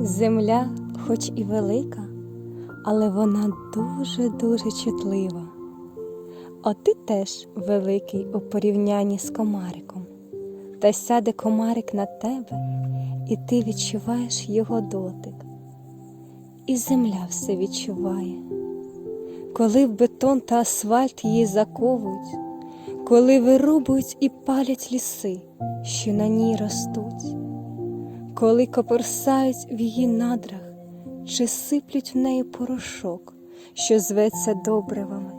Земля, хоч і велика, але вона дуже-дуже чутлива. От ти теж великий у порівнянні з комариком. Та сяде комарик на тебе, і ти відчуваєш його дотик. І земля все відчуває. Коли в бетон та асфальт її заковують, коли вирубують і палять ліси, що на ній ростуть, коли коперсають в її надрах чи сиплють в неї порошок, що зветься добривами,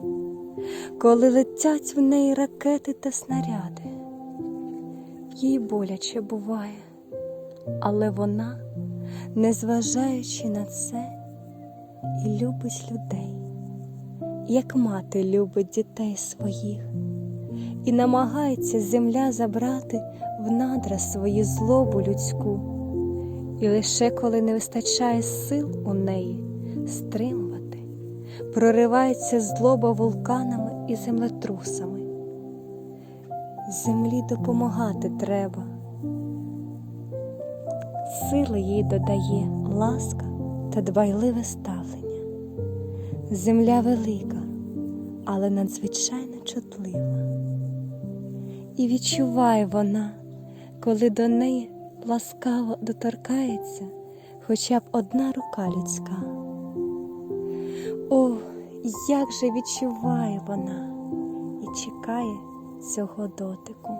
коли летять в неї ракети та снаряди, їй боляче буває, але вона, незважаючи на це, і любить людей, як мати любить дітей своїх, і намагається земля забрати в надра свою злобу людську, і лише коли не вистачає сил у неї стримувати, проривається злоба вулканами і землетрусами. Землі допомагати треба. Сили їй додає ласка та дбайливе ставлення. Земля велика, але надзвичайно чутлива. І відчуває вона, коли до неї ласкаво доторкається хоча б одна рука людська. О, як же відчуває вона і чекає цього дотику.